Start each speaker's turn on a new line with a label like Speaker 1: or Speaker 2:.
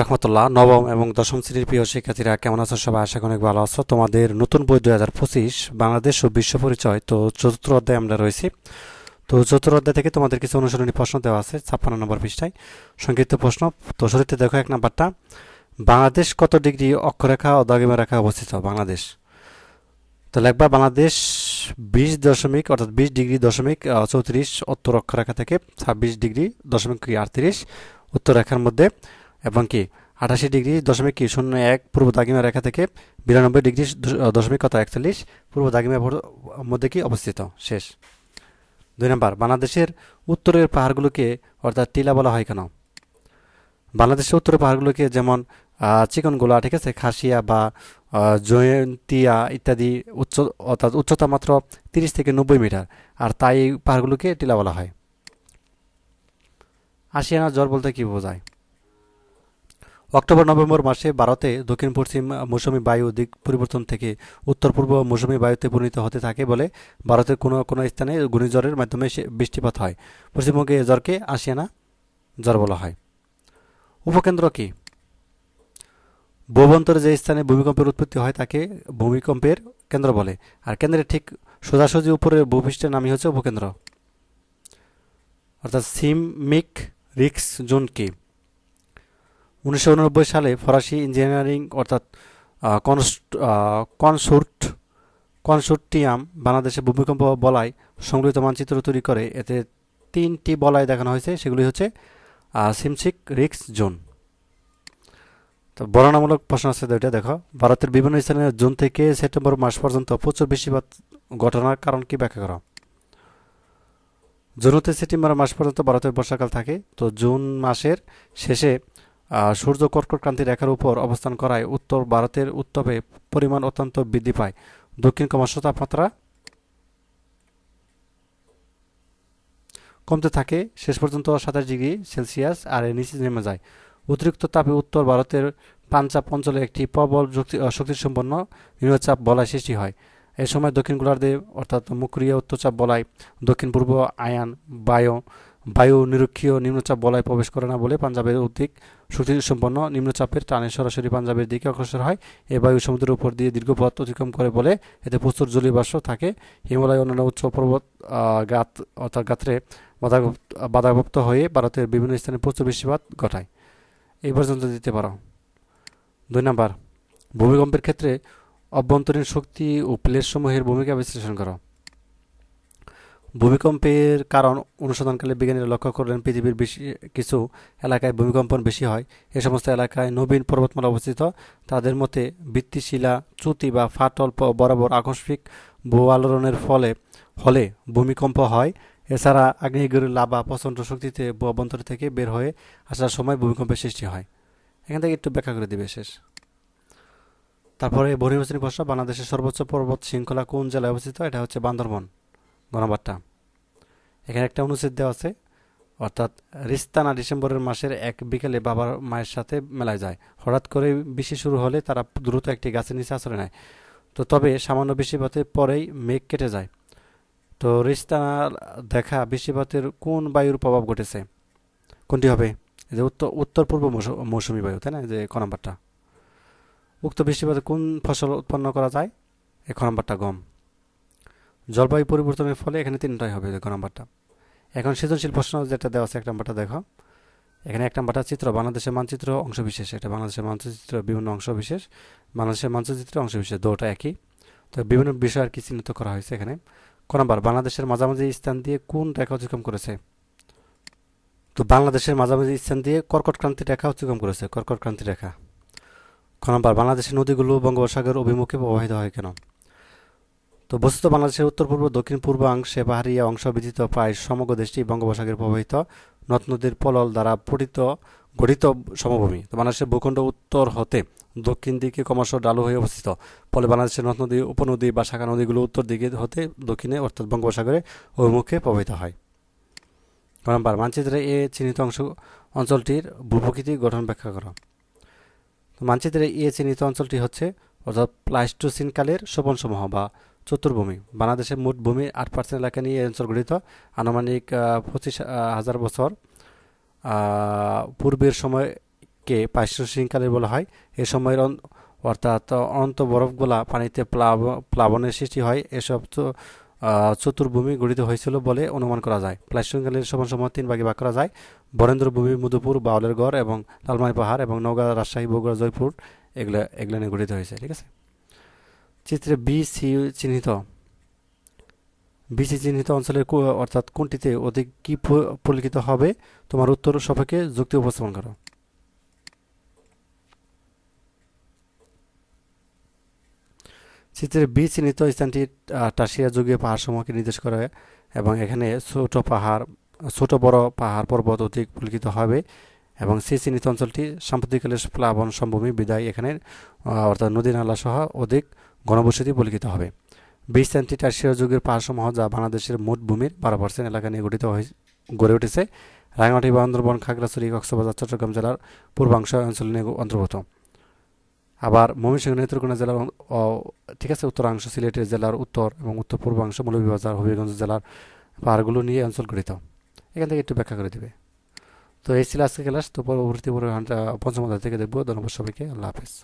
Speaker 1: রহমতুল্লাহ নবম এবং দশম শ্রেণীর প্রিয় শিক্ষার্থীরা কেমন আছো সবাই আশা অনেক ভালো আছো তোমাদের নতুন বই দুই হাজার পঁচিশ বাংলাদেশ ও বিশ্ব পরিচয় তো চতুর্থ অধ্যায় আমরা রয়েছি তো চতুর্থ অধ্যায় থেকে তোমাদের কিছু অনুসরণী প্রশ্ন দেওয়া আছে ছাপ্পান্ন নম্বর পৃষ্ঠায় সংক্ষিপ্ত প্রশ্ন তো সরিতে দেখো এক নাম্বারটা বাংলাদেশ কত ডিগ্রি অক্ষরেখা ও রেখা অবস্থিত বাংলাদেশ তো লেখবা বাংলাদেশ বিশ দশমিক অর্থাৎ বিশ ডিগ্রি দশমিক চৌত্রিশ উত্তর অক্ষরেখা থেকে ছাব্বিশ ডিগ্রি দশমিক আটত্রিশ উত্তর রেখার মধ্যে এবং কি আঠাশি ডিগ্রি দশমিক কি শূন্য এক পূর্ব দাগিমা রেখা থেকে বিরানব্বই ডিগ্রি দশমিক কত একচল্লিশ পূর্ব দাগিমা মধ্যে কি অবস্থিত শেষ দুই নম্বর বাংলাদেশের উত্তরের পাহাড়গুলোকে অর্থাৎ টিলা বলা হয় কেন বাংলাদেশের উত্তরের পাহাড়গুলোকে যেমন চিকনগোলা ঠিক আছে খাসিয়া বা জয়ন্তিয়া ইত্যাদি উচ্চ অর্থাৎ উচ্চতা মাত্র তিরিশ থেকে নব্বই মিটার আর তাই পাহাড়গুলোকে টিলা বলা হয় আসিয়ানা জ্বর বলতে কী বোঝায় অক্টোবর নভেম্বর মাসে ভারতে দক্ষিণ পশ্চিম মৌসুমি বায়ু দিক পরিবর্তন থেকে উত্তর পূর্ব মৌসুমি বায়ুতে পরিণত হতে থাকে বলে ভারতের কোনো কোনো স্থানে ঘূর্ণিঝড়ের মাধ্যমে বৃষ্টিপাত হয় পশ্চিমবঙ্গে এ জ্বরকে আসিয়ানা জ্বর বলা হয় উপকেন্দ্র কি ভূবন্তরে যে স্থানে ভূমিকম্পের উৎপত্তি হয় তাকে ভূমিকম্পের কেন্দ্র বলে আর কেন্দ্রের ঠিক সোজাসুজি উপরে ভূপৃষ্ঠের নামই হচ্ছে উপকেন্দ্র অর্থাৎ সিমিক রিক্স জোন কি উনিশশো সালে ফরাসি ইঞ্জিনিয়ারিং অর্থাৎ কনসুট কনসুটিয়াম বাংলাদেশে ভূমিকম্প বলায় সংগৃহীত মানচিত্র তৈরি করে এতে তিনটি বলায় দেখানো হয়েছে সেগুলি হচ্ছে সিমসিক রিক্স জোন তো বর্ণনামূলক প্রশ্ন আছে ওইটা দেখো ভারতের বিভিন্ন স্থানে জুন থেকে সেপ্টেম্বর মাস পর্যন্ত প্রচুর বেশি ঘটনার কারণ কি ব্যাখ্যা করো জুন হতে সেপ্টেম্বর মাস পর্যন্ত ভারতের বর্ষাকাল থাকে তো জুন মাসের শেষে সূর্য কর্কটক্রান্তি রেখার উপর অবস্থান করায় উত্তর ভারতের উত্তপে পরিমাণ অত্যন্ত বৃদ্ধি পায় দক্ষিণ কমাশ তাপমাত্রা কমতে থাকে শেষ পর্যন্ত সাতাশ ডিগ্রি সেলসিয়াস আর নিচে নেমে যায় অতিরিক্ত তাপে উত্তর ভারতের পাঞ্জাব অঞ্চলে একটি প্রবল শক্তিসম্পন্ন নিম্নচাপ বলয় সৃষ্টি হয় এ সময় দক্ষিণ গোলার্ধে অর্থাৎ মুকুরিয়া উত্তরচাপ বলায় দক্ষিণ পূর্ব আয়ান বায়ো বায়ু নিরক্ষীয় নিম্নচাপ বলায় প্রবেশ করে না বলে পাঞ্জাবের অধিক শক্তি সম্পন্ন নিম্নচাপের টানে সরাসরি পাঞ্জাবের দিকে অগ্রসর হয় এ বায়ু সমুদ্রের উপর দিয়ে দীর্ঘ পথ অতিক্রম করে বলে এতে প্রচুর জলীয়বাষ্প থাকে হিমালয় অন্যান্য উচ্চ পর্বত গাত অর্থাৎ গাত্রে বাধা বাধাপ্রাপ্ত হয়ে ভারতের বিভিন্ন স্থানে প্রচুর বৃষ্টিপাত ঘটায় এই পর্যন্ত দিতে পারো দুই নাম্বার ভূমিকম্পের ক্ষেত্রে অভ্যন্তরীণ শক্তি ও প্লেটসমূহের ভূমিকা বিশ্লেষণ করো ভূমিকম্পের কারণ অনুসন্ধানকালে বিজ্ঞানীরা লক্ষ্য করলেন পৃথিবীর বেশি কিছু এলাকায় ভূমিকম্পন বেশি হয় এ সমস্ত এলাকায় নবীন পর্বতমালা অবস্থিত তাদের মতে ভিত্তিশিলা চ্যুতি বা ফাটল বরাবর আকস্মিক আলোড়নের ফলে হলে ভূমিকম্প হয় এছাড়া আগ্নেয়গিরির লাভা প্রচণ্ড শক্তিতে ভূ অভ্যন্তর থেকে বের হয়ে আসার সময় ভূমিকম্পের সৃষ্টি হয় এখান থেকে একটু ব্যাখ্যা করে দিবে শেষ তারপরে বহির্বাচনী প্রশ্ন বাংলাদেশের সর্বোচ্চ পর্বত শৃঙ্খলা কোন জেলায় অবস্থিত এটা হচ্ছে বান্দরবন গণবার্তা এখানে একটা অনুচ্ছেদ দেওয়া আছে অর্থাৎ রিস্তানা ডিসেম্বরের মাসের এক বিকেলে বাবার মায়ের সাথে মেলায় যায় হঠাৎ করে বৃষ্টি শুরু হলে তারা দ্রুত একটি গাছের নিচে আশ্রয় নেয় তো তবে সামান্য বৃষ্টিপাতের পরেই মেঘ কেটে যায় তো রিস্তানার দেখা বৃষ্টিপাতের কোন বায়ুর প্রভাব ঘটেছে কোনটি হবে যে উত্তর উত্তর পূর্ব মৌসুমি বায়ু তাই না যে ক নম্বরটা উক্ত বৃষ্টিপাতে কোন ফসল উৎপন্ন করা যায় এ খ নম্বরটা গম জলবায়ু পরিবর্তনের ফলে এখানে তিনটাই হবে দেখো নাম্বারটা এখন সৃজনশীল প্রশ্ন যেটা দেওয়া আছে এক নাম্বারটা দেখো এখানে এক নাম্বারটা চিত্র বাংলাদেশের মানচিত্র অংশবিশেষ এটা বাংলাদেশের মানচিত্র বিভিন্ন অংশবিশেষ বাংলাদেশের মানচিত্র অংশবিশেষ দুটা একই তো বিভিন্ন বিষয় আর কি চিহ্নিত করা হয়েছে এখানে ক নাম্বার বাংলাদেশের মাঝামাঝি স্থান দিয়ে কোন রেখা অতিক্রম করেছে তো বাংলাদেশের মাঝামাঝি স্থান দিয়ে কর্কট ক্রান্তি রেখা অতিক্রম করেছে কর্কট ক্রান্তি রেখা ক নাম্বার বাংলাদেশের নদীগুলো বঙ্গোপসাগর অভিমুখে প্রবাহিত হয় কেন তো বস্তুত বাংলাদেশের উত্তর পূর্ব দক্ষিণ পূর্বাংশে পাহাড়িয়া অংশ ব্যতীত প্রায় সমগ্র দেশটি বঙ্গোপসাগরে প্রবাহিত নদ নদীর পলল দ্বারা পঠিত গঠিত সমভূমি তো বাংলাদেশের ভূখণ্ড উত্তর হতে দক্ষিণ দিকে ক্রমশ ডালু হয়ে অবস্থিত ফলে বাংলাদেশের নদ নদী উপনদী বা শাখা নদীগুলো উত্তর দিকে হতে দক্ষিণে অর্থাৎ বঙ্গোপসাগরে অভিমুখে প্রবাহিত হয় নম্বর মানচিত্রে এ চিহ্নিত অংশ অঞ্চলটির ভূপ্রকৃতি গঠন ব্যাখ্যা করা মানচিত্রে এ চিহ্নিত অঞ্চলটি হচ্ছে অর্থাৎ প্লাইস্টোসিনকালের সোপনসমূহ বা চতুর্ভূমি বাংলাদেশের মোট ভূমি আট পার্সেন্ট এলাকা নিয়ে এই অঞ্চল গঠিত আনুমানিক পঁচিশ হাজার বছর পূর্বের সময়কে শৃঙ্খলে বলা হয় এ সময়ের অর্থাৎ অনন্ত বরফগুলা পানিতে প্লাব প্লাবনের সৃষ্টি হয় এসব চতুর্ভূমি গঠিত হয়েছিল বলে অনুমান করা যায় প্লাশৃঙ্খলের সমান সময় তিন ভাগে ভাগ করা যায় বরেন্দ্রভূমি মধুপুর বাউলের গড় এবং লালমাই পাহাড় এবং নওগাঁ রাজশাহী বগুড়া জয়পুর এগুলো এগুলো নিয়ে গঠিত হয়েছে ঠিক আছে চিত্রে বিসি চিহ্নিত বিসি চিহ্নিত অঞ্চলের অর্থাৎ কোনটিতে অধিক কি পরিলক্ষিত হবে তোমার উত্তর সবাইকে যুক্তি উপস্থাপন করো চিত্রের বি চিহ্নিত স্থানটি টাসিয়া যুগে পাহাড় সমূহকে নির্দেশ করে এবং এখানে ছোট পাহাড় ছোট বড় পাহাড় পর্বত অধিক পরিলিখিত হবে এবং সি চিহ্নিত অঞ্চলটি সাম্প্রতিককালে প্লাবন সমভূমি বিদায় এখানে অর্থাৎ নদী নালা সহ অধিক ঘনবসতি পরিলিখিত হবে বিশ সেন্টি টার্সীয় যুগের পার্শ্বমহ যা বাংলাদেশের মোট ভূমির বারো পার্সেন্ট এলাকা নিয়ে গঠিত হয়ে গড়ে উঠেছে রাঙামাটি বান্দরবন খাগড়াছড়ি কক্সবাজার চট্টগ্রাম জেলার পূর্বাংশ অঞ্চল নিয়ে অন্তর্ভুক্ত আবার ময়মনসিংহ নেত্রকোনা জেলার ঠিক আছে উত্তরাংশ সিলেটের জেলার উত্তর এবং উত্তর পূর্বাংশ মৌলভীবাজার হবিগঞ্জ জেলার পাহাড়গুলো নিয়ে অঞ্চল গঠিত এখান থেকে একটু ব্যাখ্যা করে দেবে তো এই ছিল আজকে ক্লাস তো পরবর্তী পরে পঞ্চম থেকে দেখবো ধন্যবাদ সবাইকে আল্লাহ হাফেজ